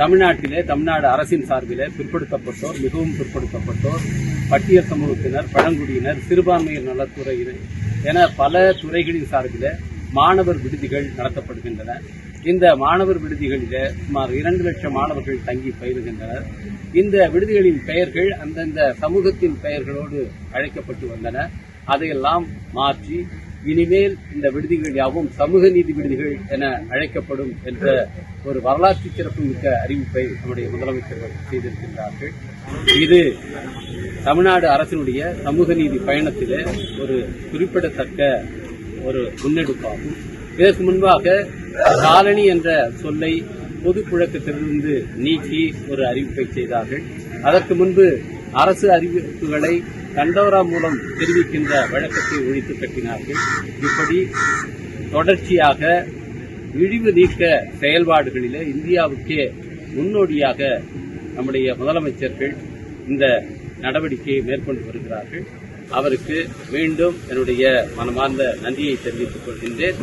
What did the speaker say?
தமிழ்நாட்டிலே தமிழ்நாடு அரசின் சார்பிலே பிற்படுத்தப்பட்டோர் மிகவும் பிற்படுத்தப்பட்டோர் பட்டியல் சமூகத்தினர் பழங்குடியினர் சிறுபான்மையர் நலத்துறையினர் என பல துறைகளின் சார்பில் மாணவர் விடுதிகள் நடத்தப்படுகின்றன. இந்த மாணவர் விடுதிகளில் சுமார் இரண்டு லட்சம் மாணவர்கள் தங்கி பயிலுகின்றனர். இந்த விடுதிகளின் பெயர்கள் அந்தந்த சமூகத்தின் பெயர்களோடு அழைக்கப்பட்டு வந்தன. அதையெல்லாம் மாற்றி இனிமேல் இந்த விடுதிகள் யாவும் சமூக நீதி விடுதிகள் என அழைக்கப்படும் என்ற ஒரு வரலாற்று சிறப்புமிக்க அறிவிப்பை நம்முடைய முதலமைச்சர்கள் செய்திருக்கின்றார்கள். இது தமிழ்நாடு அரசினுடைய சமூக நீதி பயணத்திலே ஒரு குறிப்பிடத்தக்க ஒரு முன்னெடுப்பாகும். இதற்கு முன்பாக காலனி என்ற சொல்லை பொது புழக்கத்திலிருந்து நீக்கி ஒரு அறிவிப்பை செய்தார்கள். அதற்கு முன்பு அரசு அறிவிப்புகளை தண்டோரா மூலம் தெரிவிக்கின்ற வழக்கத்தை ஒழித்து கட்டினார்கள். இப்படி தொடர்ச்சியாக இழிவு நீக்க செயல்பாடுகளில் இந்தியாவுக்கே முன்னோடியாக நம்முடைய முதலமைச்சர்கள் இந்த நடவடிக்கையை மேற்கொண்டு வருகிறார்கள். அவருக்கு மீண்டும் என்னுடைய மனமார்ந்த நன்றியை தெரிவித்துக் கொள்கின்றேன்.